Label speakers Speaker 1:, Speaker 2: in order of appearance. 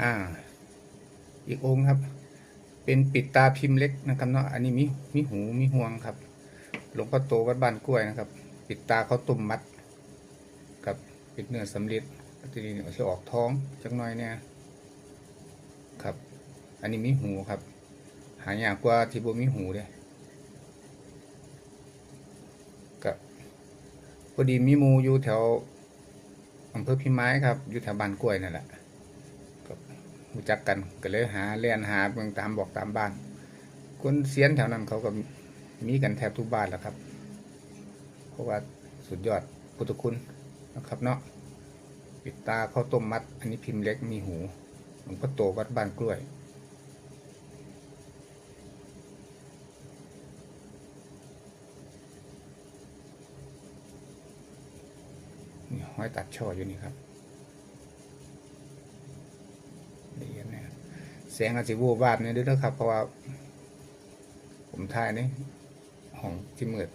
Speaker 1: อ่า อีกองค์ครับ เป็นปิดตาพิมพ์เล็กนะครับเนาะอันนี้มีมีหูมีห่วงครับ หลวงพ่อโตวัดบ้านกล้วยนะครับ ปิดตาเขาตุ่มมัด กับปิดเนื้อสำเร็จทีนี้เอาจะออกท้องจักหน่อยเนี่ยครับ อันนี้มีหูครับ หายากกว่าที่บ่มีหูเลยกับพอดีมีมูอยู่แถวอำเภอพิมายครับ อยู่แถวบ้านกล้วยนั่นแหละ รู้จักกันก็เลยหาเลียนหาเบิ่งตามบอกตามบ้าน คนเซียนแถวนั้นเขาก็มีกันแทบทุกบ้านแล้วครับ เพราะว่าสุดยอดพุทธคุณนะครับเนาะปิดตาข้าวต้มมัด อันนี้พิมพ์เล็กมีหูหลวงพ่อโตวัดบ้านกล้วย นี่ห้อยตัดช่ออยู่นี่ครับละเอียดเนี่ย แสงอาจจะวูบวาบเนี่ยด้วยนะครับ เพราะว่า ผมถ่ายในห้องที่มืด